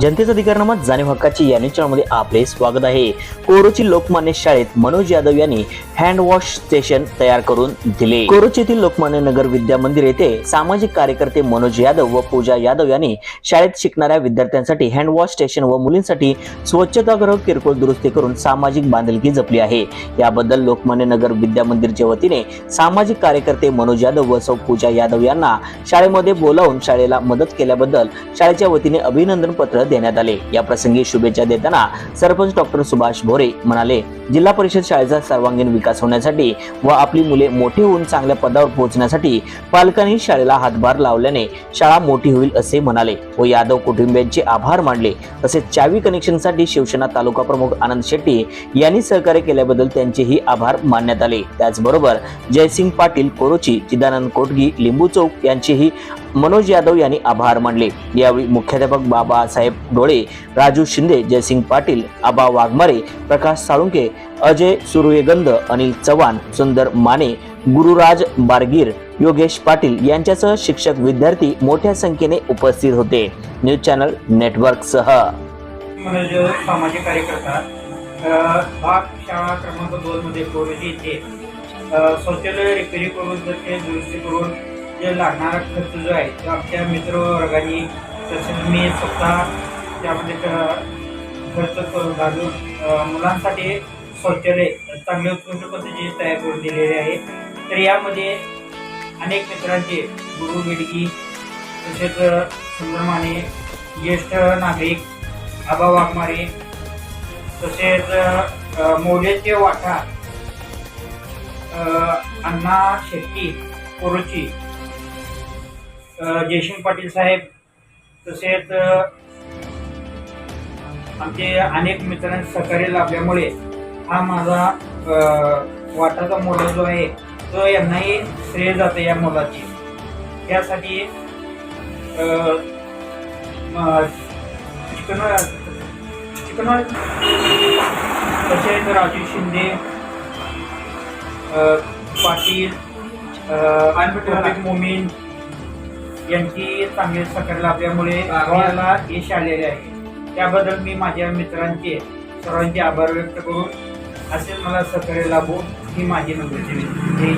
जनतेचा अधिकारनामा जाणीव हक्काची या न्यूज चॅनलमध्ये आपले स्वागत आहे. कोरोची लोकमान्य शाळेत मनोज यादव यांनी हँड वॉश स्टेशन तयार करून दिले. कोरोची येथील लोकमान्य नगर विद्या मंदिर येथे सामाजिक कार्यकर्ते मनोज यादव व पूजा यादव यांनी शाळेत शिकणाऱ्या विद्यार्थ्यांसाठी हँड वॉश स्टेशन व मुलींसाठी स्वच्छतागृह किरकोळ दुरुस्ती करून सामाजिक बांधिलकी जपली आहे. याबद्दल लोकमान्य नगर विद्या मंदिरच्या वतीने सामाजिक कार्यकर्ते मनोज यादव व सौ पूजा यादव यांना शाळेमध्ये बोलावून शाळेला मदत केल्याबद्दल शाळेच्या वतीने अभिनंदन पत्र देण्यात आले. या प्रसंगी शुभेच्छा देताना सरपंच डॉक्टर सुभाष भोरे म्हणाले जिल्हा परिषद शाळेचा सर्वांगीण विकास होण्यासाठी व आपली मुले मोठी होऊन चांगल्या पदावर पोहोचण्यासाठी पालकांनी शाळेला हातभार लावल्याने शाळा मोठी होईल असे म्हणाले व यादव कुटुंबियांचे आभार मानले. तसेच चावी कनेक्शनसाठी शिवसेना तालुका प्रमुख आनंद शेट्टी यांनी सहकार्य केल्याबद्दल त्यांचेही आभार मानण्यात आले. त्याचबरोबर जयसिंग पाटील कोरोची चिदानंद कोटगी लिंबू चौक यांचेही मनोज यादव यांनी आभार मानले. यावेळी मुख्याध्यापक बाबासाहेब डोळे राजू शिंदे जयसिंग पाटील आबा वाघमारे प्रकाश साळुंके अजय सुर्वेगंध अनिल चव्हाण सुंदर माने गुरुराज बारगीर योगेश पाटील यांच्यासह शिक्षक विद्यार्थी मोठ्या संख्येने उपस्थित होते. न्यूज चॅनल नेटवर्क सह. मनोज सामाजिक कार्यकर्ता भाग शाळा क्रमांक दोन मध्ये कोरोजी येथे शौचालय रिपेरी करून दुरुस्ती करून जे लागणारा खर्च जो आहे तो आमच्या मित्र वर्गाने तसेच मी स्वतः त्यामध्ये खर्च करून घालून मुलांसाठी शौचालय चांगल्या उत्कृष्ट पद्धतीने तयार करून दिलेले आहे. तर यामध्ये अनेक मित्रांचे गुरु बेडगी तसेच सुंदर माने ज्येष्ठ नागरिक आबा वाघमारे तसेच अ, मोलेचे वाटा अण्णा शेट्टी कोरोची जयसिंग पाटील साहेब तसेच आमचे अनेक मित्रांचे सहकार्य लाभल्यामुळे हा माझा वाटाचा मुला जो आहे तो यांनाही श्रेय जातं या मुलाची. त्यासाठी चिकन चिकन तसेच राजू शिंदे पाटील अनबिटोबिक मोमीन यांची चांगली सहकार्य लाभल्यामुळे आम्हाला यश आलेले आहे. त्याबद्दल मी माझ्या मित्रांचे सर्वांचे आभार व्यक्त करून असेच मला सहकार्य लाभो ही माझी नम्रते विनंती.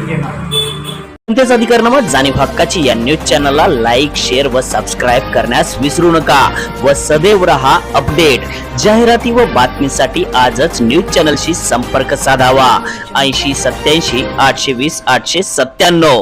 जय जनतेचा अधिकारनामा जाणीव हक्काची या न्यूज चॅनलला लाईक शेअर व सबस्क्राईब करण्यास विसरू नका व सदैव रहा अपडेट. जाहिराती व बातमीसाठी आजच न्यूज चॅनलशी संपर्क साधावा. ऐंशी सत्याऐंशी आठशे वीस आठशे सत्त्याण्णव.